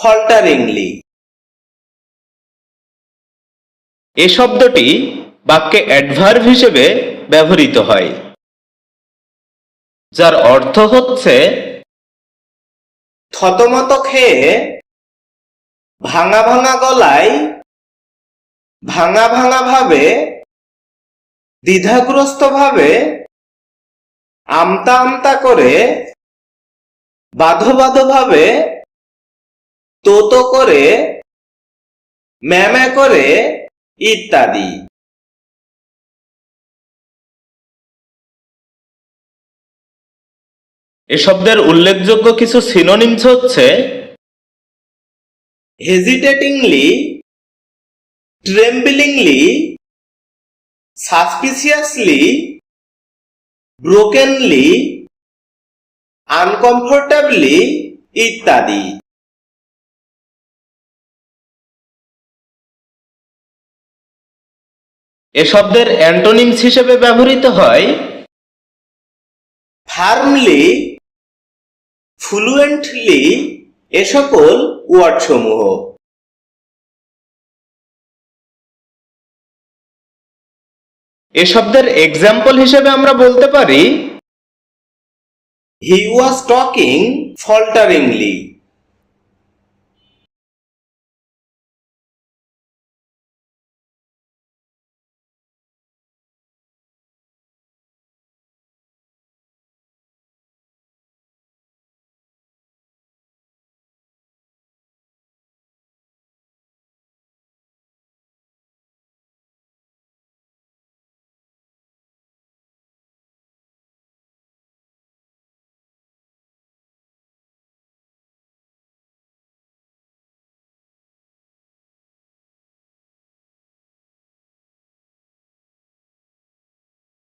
ফল্টারিংলি এ শব্দটি বাক্যে অ্যাডভার্ব হিসেবে ব্যবহৃত হয় যার অর্থ হচ্ছে থতমত খেয়ে ভাঙা ভাঙা গলায় ভাঙা ভাঙা ভাবে দ্বিধাগ্রস্ত ভাবে আমতা আমতা করে বাধো বাধো ভাবে তো তো করে ম্যামে করে ইত্যাদি। এ শব্দের উল্লেখযোগ্য কিছু সিনোনিমস হচ্ছে হেজিটেটিংলি ট্রেম্বলিংলি সাসপিসিয়াসলি ব্রোকেনলি আনকমফোর্টেবলি ইত্যাদি। এ শব্দের অ্যান্টোনিমস হিসেবে ব্যবহৃত হয় ফার্মলি ফ্লুয়েন্টলি এ সকল ওয়ার্ড সমূহ এ শব্দের এক্সাম্পল হিসেবে আমরা বলতে পারি হি ওয়াজ টকিং ফল্টারিংলি